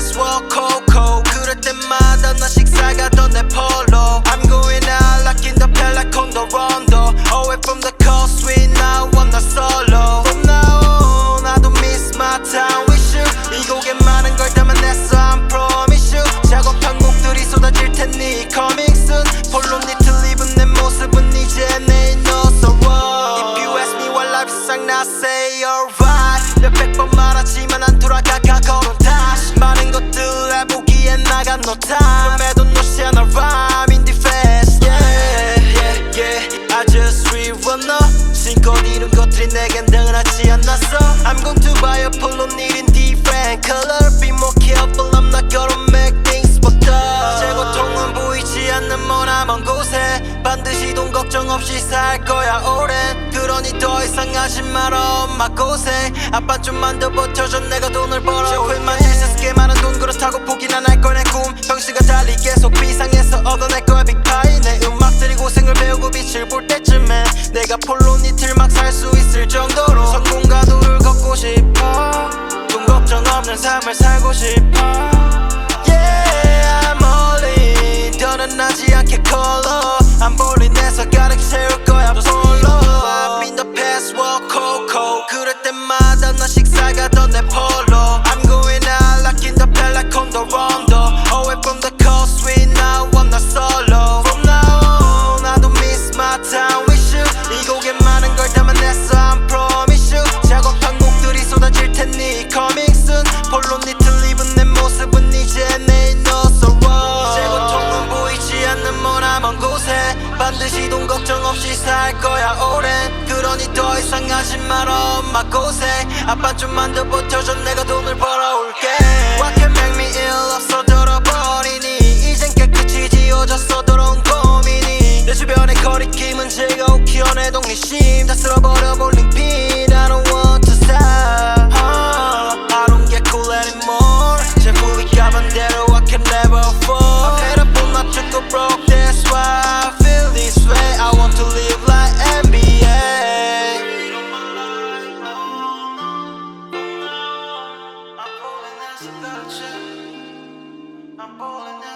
past walk cold cold 그럴 때마다 나 식사가던 내 폴로 I'm going out like in the pale like on the rondo Away from the coast sweet now I'm not solo From now on 나도 miss my time with you 이 곡에 많은 걸 담아냈어 I promise you 작업한 곡들이 쏟아질 테니 coming soon 폴로 니틀 입은 내 모습은 이제 내 너서워 If you ask me what life is like 나 say alright 몇백 번 말하지만 걱정 없이 살 거야 오랜 그러니 더 이상 하지 말아 엄마 고생 아빠 좀만 더 버텨줘 내가 돈을 벌어. 조금만 질수있게 많은 돈 그렇다고 포기는 안할걸내꿈. 형식과 달리 계속 비상해서 얻어낼 거야 빅파이. 내 음악들이 고생을 배우고 빛을 볼 때쯤에 내가 폴로 니틀 막 살 수 있을 정도로 성공과 도를 걷고 싶어. 돈 걱정 없는 삶을 살고 싶어 color I'm 볼링에서 가득 채울 거야. 폴로 반드시 돈 걱정 없이 살 거야 오랜. 그러니 더 이상 하지 말아 엄마 고생. 아빠 좀만 더 버텨줘 내가 돈을 벌어올게. What can make me ill 없어 들어버리니. 이젠 깨끗이 지워졌어 더러운 고민이. 내 주변의 거리낌은 즐거워 키워내 동리심. 다 쓸어버려 볼링핀 all night.